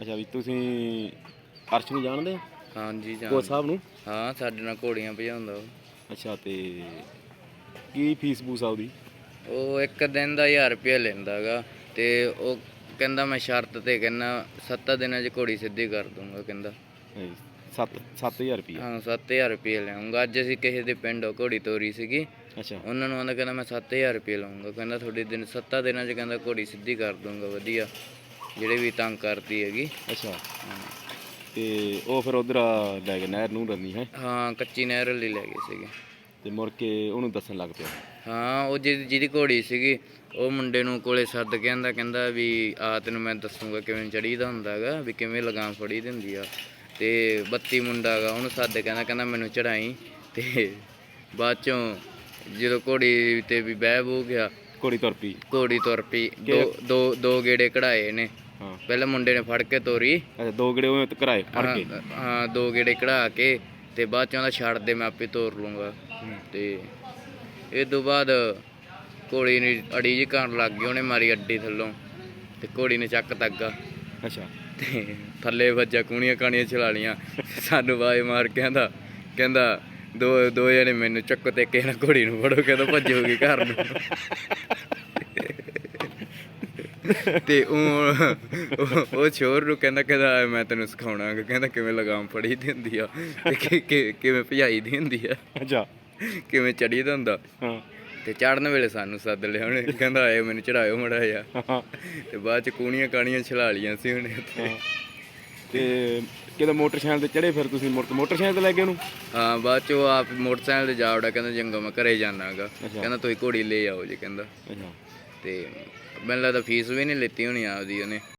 ਅੱਛਾ ਵੀ ਤੁਸੀਂ ਅਰਸ਼ ਨੂੰ ਜਾਣਦੇ ਹੋ? ਹਾਂਜੀ ਕੋਚ ਜਾਨ ਸਾਹਿਬ ਨੂੰ? ਹਾਂ ਸਾਡੇ ਨਾਲ ਘੋੜੀਆਂ ਭਜਾਉਂਦਾ ਉਹ। ਅੱਛਾ ਤੇ ਕੀ ਫੀਸ ਫੂਸ ਆ ਉਹਦੀ? ਉਹ ਇੱਕ ਦਿਨ ਦਾ 1000 ਰੁਪਏ ਲੈਂਦਾਗਾ ਤੇ ਉਹ ਕਹਿੰਦਾ ਮੈਂ ਸ਼ਰਤ ਤੇ ਕਹਿੰਦਾ 7 ਦਿਨਾਂ 'ਚ ਘੋੜੀ ਸਿੱਧੀ ਕਰ ਦੂੰਗਾ ਕਹਿੰਦਾ। 7 7000 ਰੁਪਏ ਹਾਂ 7000 ਰੁਪਏ ਲਿਆਉਂਗਾ ਅੱਜ ਅਸੀਂ ਕਿਸੇ ਦੇ ਪਿੰਡ ਘੋੜੀ ਤੋਰੀ ਸੀਗੀ। ਅੱਛਾ। ਉਹਨਾਂ ਨੂੰ ਆਂਦਾ ਕਹਿੰਦਾ ਮੈਂ 7000 ਰੁਪਏ ਲਾਉਂਗਾ ਕਹਿੰਦਾ ਤੁਹਾਡੇ ਦਿਨ 7 ਦਿਨਾਂ 'ਚ ਕਹਿੰਦਾ ਘੋੜੀ ਸਿੱਧੀ ਕਰ ਦੂੰਗਾ ਵਧੀਆ। ਜਿਹੜੇ ਵੀ ਤੰਗ ਕਰਦੀ ਹੈਗੀ। ਅੱਛਾ। ਤੇ ਉਹ ਫਿਰ ਉਧਰ ਲੈ ਗਏ ਨਹਿਰ ਨੂੰ ਰੰਨੀ ਹੈ? ਹਾਂ ਕੱਚੀ ਨਹਿਰ ਲਈ ਲੈ ਗਏ ਸੀਗੇ। ਤੇ ਮੁੜ ਕੇ ਉਹਨੂੰ ਦੱਸਣ ਲੱਗ ਪਿਆ। ਹਾਂ ਉਹ ਜਿਹਦੀ ਜਿਹਦੀ ਘੋੜੀ ਸੀਗੀ ਉਹ ਮੁੰਡੇ ਨੂੰ ਕੋਲੇ ਸੱਦ ਕੇ ਆਂਦਾ ਕਹਿੰਦਾ ਵੀ ਆ ਤੈਨੂੰ ਮੈਂ ਦੱਸੂਗਾ ਕਿਵੇਂ ਚੜੀਦਾ ਹੁੰਦਾਗਾ ਵੀ ਕਿਵੇਂ ਲਗਾਮ ਫੜੀ ਦੀ ਹੁੰਦੀ ਆ। ਤੇ 32 ਮੁੰਡਾ ਗਾ ਉਹਨੂੰ ਸੱਦ ਕੇ ਕਹਿੰਦਾ ਕਹਿੰਦਾ ਮੈਨੂੰ ਚੜਾਈ ਤੇ ਬਾਅਦ ਚੋਂ ਜਦੋਂ ਘੋੜੀ ਤੇ ਵੀ ਬਹਿ ਬੂ ਗਿਆ ਘੋੜੀ ਤੁਰ ਪਈ। ਘੋੜੀ ਤੁਰ ਪਈ। ਦੋ ਦੋ ਦੋ ਗੇੜੇ ਕਢਾਏ ਨੇ ਹਾਂ ਪਹਿਲਾਂ ਮੁੰਡੇ ਨੇ ਫੜ ਕੇ ਤੋਰੀ। ਅੱਛਾ ਦੋ ਗੜੇ ਉਹ ਕਰਾਏ ਫੜ ਕੇ? ਹਾਂ, ਹਾਂ ਦੋ ਗੇੜੇ ਕਢਾ ਕੇ ਤੇ ਬਾਅਦ ਚੋਂ ਉਹਦਾ ਛੱਡ ਦੇ ਮੈਂ ਆਪੇ ਤੋਰ ਲੂੰਗਾ। ਤੇ ਇਹ ਤੋਂ ਬਾਅਦ ਘੋੜੀ ਨੇ ਅੜੀ ਜੀ ਕਰਨ ਲੱਗ ਗਈ ਉਹਨੇ ਮਾਰੀ ਅੱਡੀ ਥੱਲੋਂ ਤੇ ਘੋੜੀ ਨੇ ਚੱਕ ਤੱਗਾ ਅੱਛਾ। ਤੇ ਥੱਲੇ ਵੱਜਾ ਕੂਣੀਆਂ ਕਾਣੀਆਂ ਚਲਾ ਲੀਆਂ ਸਾਨੂੰ ਆਵਾਜ਼ ਮਾਰ ਕੇ ਕਹਿੰਦਾ ਕਹਿੰਦਾ ਦੋ ਦੋ ਜਣੇ ਮੈਨੂੰ ਚੱਕੋ ਤੇ ਕਿਸੇ ਨਾਲ ਘੋੜੀ ਨੂੰ ਫੜੋ ਕਹਿੰਦਾ ਭੱਜੋਗੀ ਘਰ ਨੂੰ। ਤੇ ਉਹ ਛੋਰ ਨੂੰ ਕਹਿੰਦਾ ਕਹਿੰਦਾ ਮੈਂ ਤੈਨੂੰ ਸਿਖਾਉਣਾ ਗਾ। ਕਹਿੰਦਾ ਕਿਵੇਂ ਲਗਾਮ ਫੜੀ ਦੀ ਹੁੰਦੀ ਆ ਤੇ ਕਿਵੇਂ ਭਜਾਈ ਦੀ ਹੁੰਦੀ ਆ? ਅੱਛਾ। ਕਿਵੇਂ ਚੜੀ ਦਾ ਹੁੰਦਾ? ਹਾਂ। ਤੇ ਚੜਨ ਵੇਲੇ ਸਾਨੂੰ ਸੱਦ ਲਿਆ ਉਹਨੇ। ਕਹਿੰਦਾ ਆਏ ਮੈਨੂੰ ਚੜਾਇਓ ਮੜਾ ਜਾ ਤੇ ਬਾਅਦ ਚ ਕੂਣੀਆਂ ਕਾਣੀਆਂ ਛਲਾ ਲੀਆਂ ਸੀ ਉਹਨੇ ਤੇ ਕਿਤੇ ਮੋਟਰਸਾਈਕਲ ਤੇ ਚੜੇ ਫਿਰ ਤੁਸੀਂ ਮੋਟਰਸਾਈਕਲ ਤੇ ਲੈ ਗਏ ਉਹਨੂੰ? ਹਾਂ ਬਾਅਦ ਚ ਉਹ ਆਪ ਮੋਟਰਸਾਈਕਲ ਤੇ ਜਾ ਵੜਾ ਕਹਿੰਦਾ ਜੰਗੋ ਮੈਂ ਘਰੇ ਜਾਣਾਗਾ। ਕਹਿੰਦਾ ਤੁਸੀਂ ਘੋੜੀ ਲੈ ਆਓ ਜੀ ਕਹਿੰਦਾ। ਅੱਛਾ। ਤੇ ਮੈਨੂੰ ਲੱਗਦਾ ਫੀਸ ਵੀ ਨਹੀਂ ਲਿੱਤੀ ਹੋਣੀ ਆਪਦੀ ਉਹਨੇ।